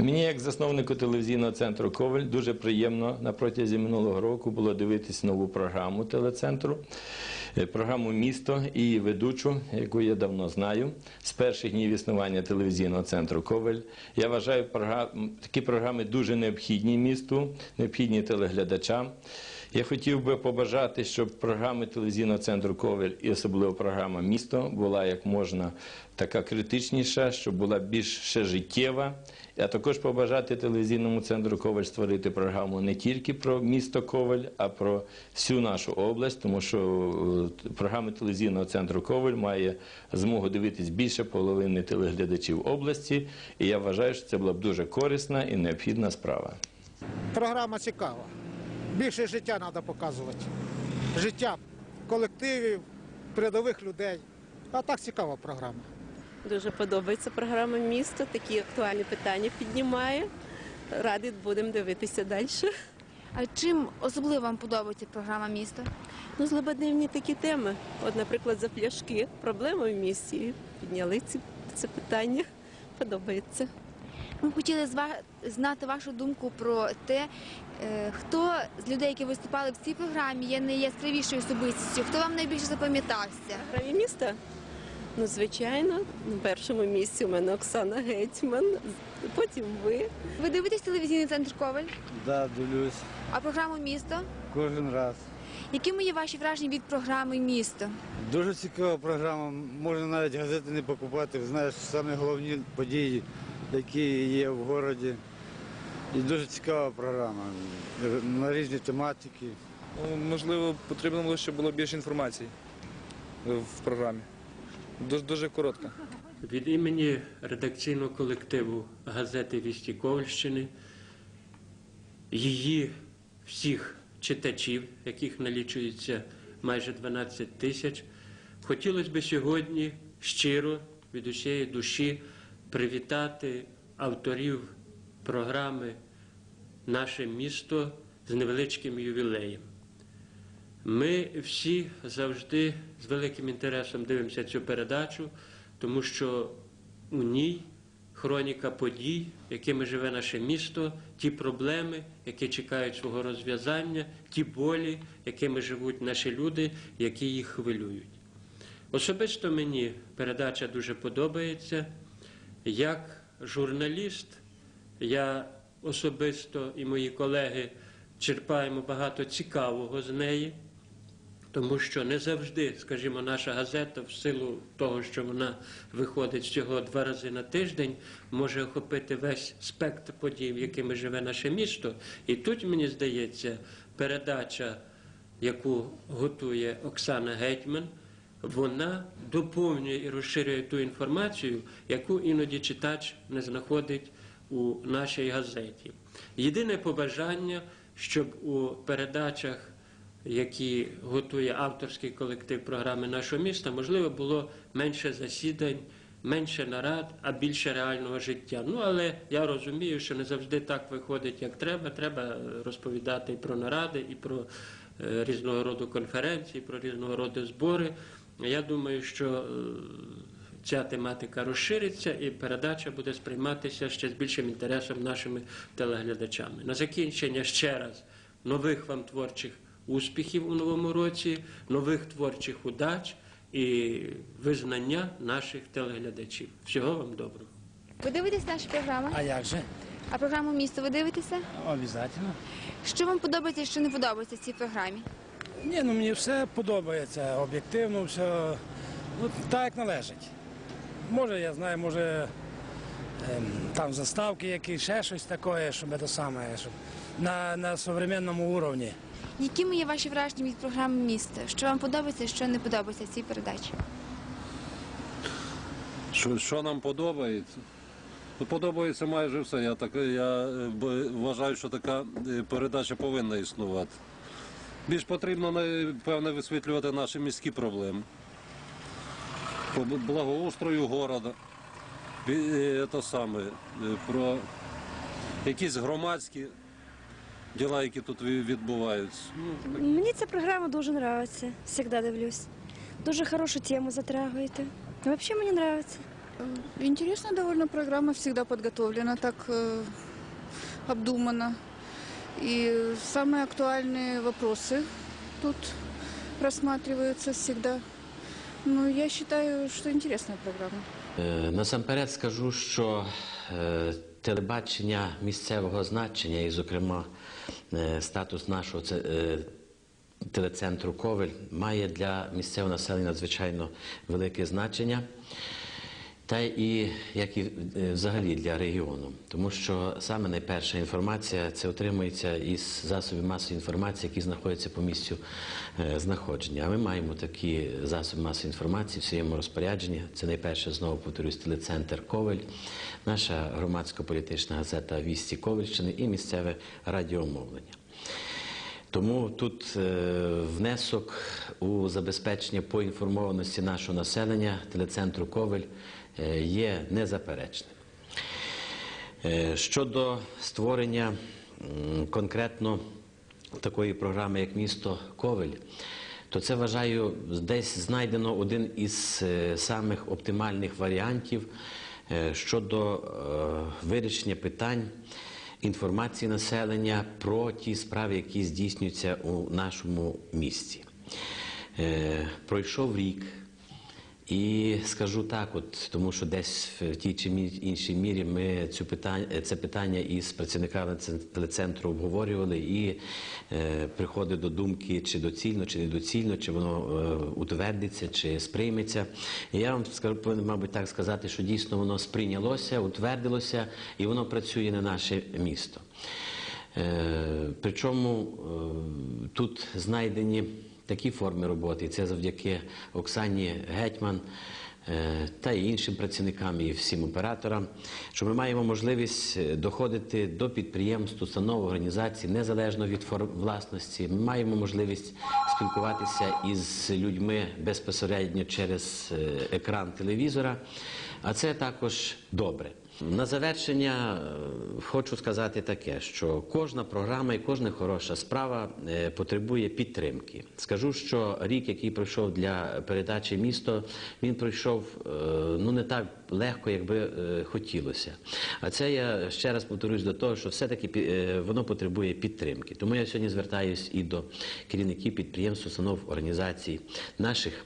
Мені, як засновнику телевізійного центру Коваль, дуже приємно на протязі минулого року було дивитися нову програму телецентру, е, програму Місто і ведучу, яку я давно знаю, з перших днів існування телевізійного центру Коваль. Я вважаю, такі програми дуже необхідні місту, необхідні телеглядачам. Я хотів би побажати, щоб програми телевізійного центру Ковель і особливо програма Місто була як можна така критичніша, щоб була більш життєва. А також побажати телевізійному центру Коваль створити програму не тільки про місто Коваль, а про всю нашу область, тому що е, програма телевізійного центру Коваль має змогу дивитись більше половини телеглядачів області. І я вважаю, що це була б дуже корисна і необхідна справа. Програма цікава. Більше життя треба показувати. Життя колективів, передових людей. А так цікава програма. Дуже подобається програма місто, такі актуальні питання піднімає. Раді будемо дивитися далі. А чим особливо вам подобається програма місто? Ну, злободневні такі теми. От, наприклад, за пляшки, проблеми в місті. Підняли ці, це питання. Подобається. Ми хотіли знати вашу думку про те, е, хто з людей, які виступали в цій програмі, є найяскравішою особистістю, хто вам найбільше запам'ятався? Програмі міста. Ну, звичайно, на першому місці у мене Оксана Гетьман, потім ви. Ви дивитесь телевізійний центр Коваль, Да, дивлюсь а програму місто? кожен раз. Якими є ваші враження від програми місто? Дуже цікава програма. Можна навіть газети не покупати. Знаєш самі головні події, які є в городі. І дуже цікава програма на різні тематики. Ну, Можливо, потрібно було, щоб було більше інформації в програмі. Дуже, дуже коротка. Від імені редакційного колективу газети Вісті Ковальщини, її всіх читачів, яких налічується майже 12 тисяч, хотілося б сьогодні щиро від усієї душі привітати авторів програми Наше місто з невеличким ювілеєм. Ми всі завжди з великим інтересом дивимося цю передачу, тому що у ній хроніка подій, якими живе наше місто, ті проблеми, які чекають свого розв'язання, ті болі, якими живуть наші люди, які їх хвилюють. Особисто мені передача дуже подобається. Як журналіст, я особисто і мої колеги черпаємо багато цікавого з неї. Тому що не завжди, скажімо, наша газета, в силу того, що вона виходить всього два рази на тиждень, може охопити весь спектр подій, якими живе наше місто. І тут, мені здається, передача, яку готує Оксана Гетьман, вона доповнює і розширює ту інформацію, яку іноді читач не знаходить у нашій газеті. Єдине побажання, щоб у передачах які готує авторський колектив програми нашого міста, можливо, було менше засідань, менше нарад, а більше реального життя. Ну, але я розумію, що не завжди так виходить, як треба. Треба е, розповідати і про наради, і про е, різного роду конференції, про різного роду збори. Я думаю, що е, ця тематика розшириться і передача буде сприйматися ще з більшим інтересом нашими телеглядачами. На закінчення ще раз нових вам творчих успіхів у новому році, нових творчих удач і визнання наших телеглядачів. Всього вам доброго. Ви дивитесь наші програми? А як же? А програму місто ви дивитеся? Обязательно. Що вам подобається і що не подобається в цій програмі? Ні, ну мені все подобається, об'єктивно, все ну, так, як належить. Може, я знаю, може ем, там заставки якісь, ще щось таке, щоб це саме, щоб на, на современному уровні. Якими є ваші враження від програми місто? Що вам подобається, що не подобається цій передачі? Що, що нам подобається? Ну, подобається майже все. Я, так, я е, вважаю, що така е, передача повинна існувати. Більш потрібно, напевне, висвітлювати наші міські проблеми. По благоустрою е, То саме, е, про якісь громадські діла, які тут відбуваються. Ну, Мені ця програма дуже подобається. Завжди дивлюсь. Дуже хорошу тему затрагуєте. Взагалі мені подобається. Интересная довольно программа, всегда подготовлена, так э, обдуманно. И самые актуальные вопросы тут рассматриваются всегда. Ну, я считаю, что интересная программа. Е, Насамперед скажу, що е, телебачення місцевого значення, і, зокрема, е, статус нашого це- е, телецентру Ковель має для місцевого населення надзвичайно велике значення. Та і як і е, взагалі для регіону, тому що саме найперша інформація це отримується із засобів масової інформації, які знаходяться по місцю е, знаходження. А ми маємо такі засоби масової інформації в своєму розпорядженні. Це найперше знову повторюсь телецентр Ковель, наша громадсько-політична газета Вісті Ковельщини і місцеве радіомовлення. Тому тут е, внесок у забезпечення поінформованості нашого населення телецентру Ковель є незаперечним. Е, Щодо створення конкретно такої програми, як місто Ковель, то це вважаю десь знайдено один із е, самих оптимальних варіантів е, щодо е, вирішення питань інформації населення про ті справи, які здійснюються у нашому місті. Е, Пройшов рік. І скажу так, от тому що десь в тій чи іншій мірі ми цю питання, це питання із працівниками це- телецентру обговорювали і е, приходить до думки, чи доцільно, чи недоцільно, чи воно е, утвердиться, чи сприйметься. І я вам скажу, повинен, мабуть, так сказати, що дійсно воно сприйнялося, утвердилося, і воно працює на наше місто. Е, Причому е, тут знайдені такі форми роботи, і це завдяки Оксані Гетьман е, та й іншим працівникам і всім операторам, що ми маємо можливість е, доходити до підприємств, установ, організацій незалежно від форм власності. Ми маємо можливість спілкуватися із людьми безпосередньо через е, екран телевізора, а це також добре. На завершення е, хочу сказати таке, що кожна програма і кожна хороша справа е, потребує підтримки. Скажу, що рік, який пройшов для передачі місто, він пройшов е, ну не так легко, як би хотілося. А це я ще раз повторюсь до того, що все-таки воно потребує підтримки. Тому я сьогодні звертаюсь і до керівників підприємств, установ, організацій наших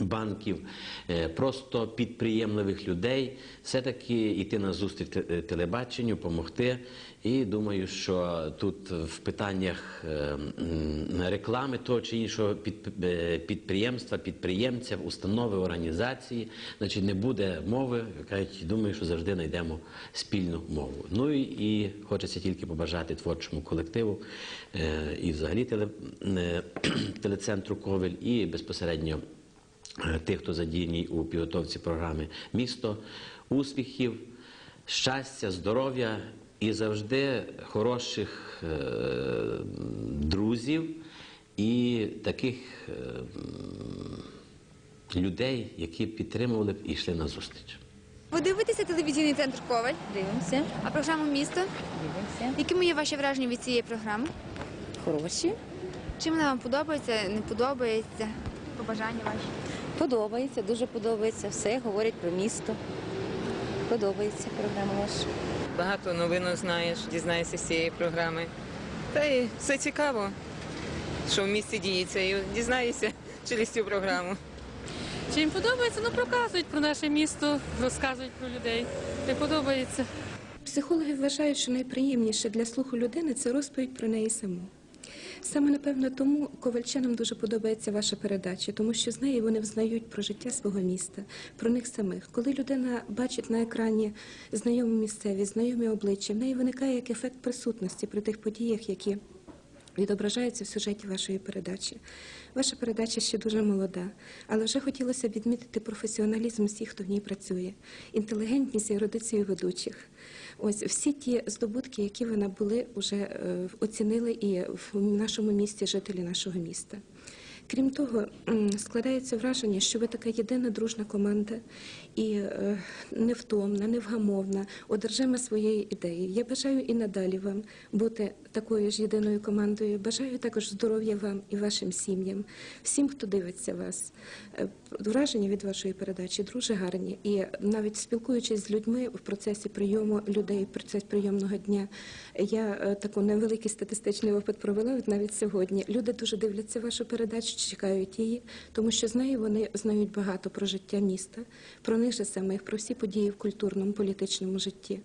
банків, е, просто підприємливих людей, все-таки йти на зустріч е, телебаченню, допомогти. І думаю, що тут в питаннях е, реклами того чи іншого під- підприємства, підприємця, установи, організації, значить не буде мови. Кажуть, думаю, що завжди знайдемо спільну мову. Ну і, хочеться тільки побажати творчому колективу і взагалі теле, телецентру Ковель, і безпосередньо тих, хто задіяний у підготовці програми місто, успіхів, щастя, здоров'я і завжди хороших е, друзів і таких е, людей, які підтримували б і йшли на зустріч. Ви дивитеся телевізійний центр Коваль? Дивимося, А програму місто? дивимося. Якими є ваші враження від цієї програми? Хороші. Чим вона вам подобається, не подобається? Побажання ваші? Подобається, дуже подобається. Все говорять про місто. Подобається програма ваша. Багато новин знаєш, дізнаєшся з цієї програми. Та й все цікаво, що в місті діється, і дізнаєшся через цю програму. Чи їм подобається? Ну проказують про наше місто, розказують про людей. Не подобається. Психологи вважають, що найприємніше для слуху людини це розповідь про неї саму. Саме напевно тому ковальчанам дуже подобається ваша передача, тому що з неї вони взнають про життя свого міста, про них самих. Коли людина бачить на екрані знайомі місцеві, знайомі обличчя, в неї виникає як ефект присутності при тих подіях, які відображаються в сюжеті вашої передачі. Ваша передача ще дуже молода, але вже хотілося відмітити професіоналізм всіх, хто в ній працює, інтелігентність і ерудицію ведучих. Ось всі ті здобутки, які ви набули, вже е, оцінили і в нашому місті жителі нашого міста. Крім того, складається враження, що ви така єдина дружна команда і е, невтомна, невгамовна, одержима своєї ідеї. Я бажаю і надалі вам бути такою ж єдиною командою. Бажаю також здоров'я вам і вашим сім'ям, всім, хто дивиться вас. Е, Враження від вашої передачі дуже гарні. І навіть спілкуючись з людьми в процесі прийому людей, в процесі прийомного дня, я е, таку невеликий статистичний опит провела навіть сьогодні. Люди дуже дивляться вашу передачу, чекають її, тому що з нею вони знають багато про життя міста, про них же самих, про всі події в культурному, політичному житті.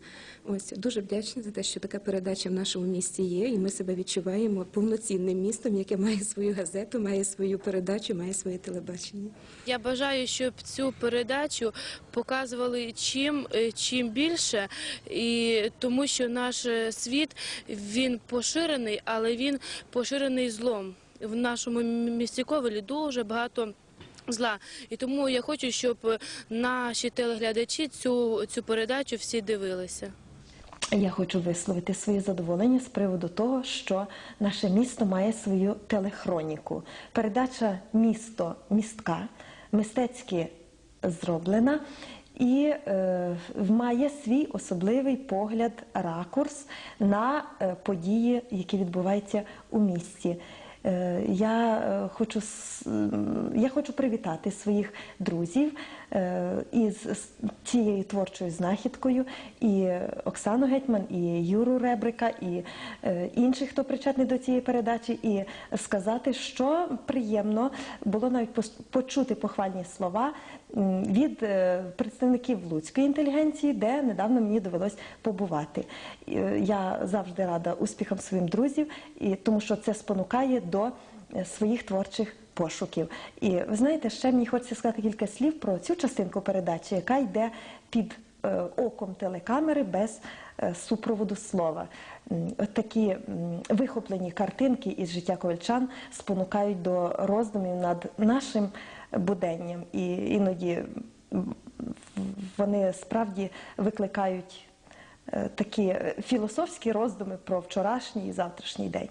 Ось дуже вдячна за те, що така передача в нашому місті є, і ми себе відчуваємо повноцінним містом, яке має свою газету, має свою передачу, має своє телебачення. Я бажаю, щоб цю передачу показували чим, е, чим більше, і тому що наш е, світ він поширений, але він поширений злом. В нашому місті Ковелі дуже багато. Зла і тому я хочу, щоб наші телеглядачі цю, цю передачу всі дивилися. Я хочу висловити своє задоволення з приводу того, що наше місто має свою телехроніку. Передача місто містка мистецьки зроблена і е, має свій особливий погляд, ракурс на е, події, які відбуваються у місті. Е, Я е, хочу я хочу привітати своїх друзів е, із цією творчою знахідкою, і Оксану Гетьман, і Юру Ребрика, і інших, хто причетний до цієї передачі, і сказати, що приємно було навіть почути похвальні слова від е, представників луцької інтелігенції, де недавно мені довелось побувати. Е, Я завжди рада успіхам своїм друзів, і тому що це спонукає до е, своїх творчих пошуків. І ви знаєте, ще мені хочеться сказати кілька слів про цю частинку передачі, яка йде під оком телекамери без супроводу слова. От такі вихоплені картинки із життя ковальчан спонукають до роздумів над нашим буденням. І іноді вони справді викликають е, такі е, філософські роздуми про вчорашній і завтрашній день.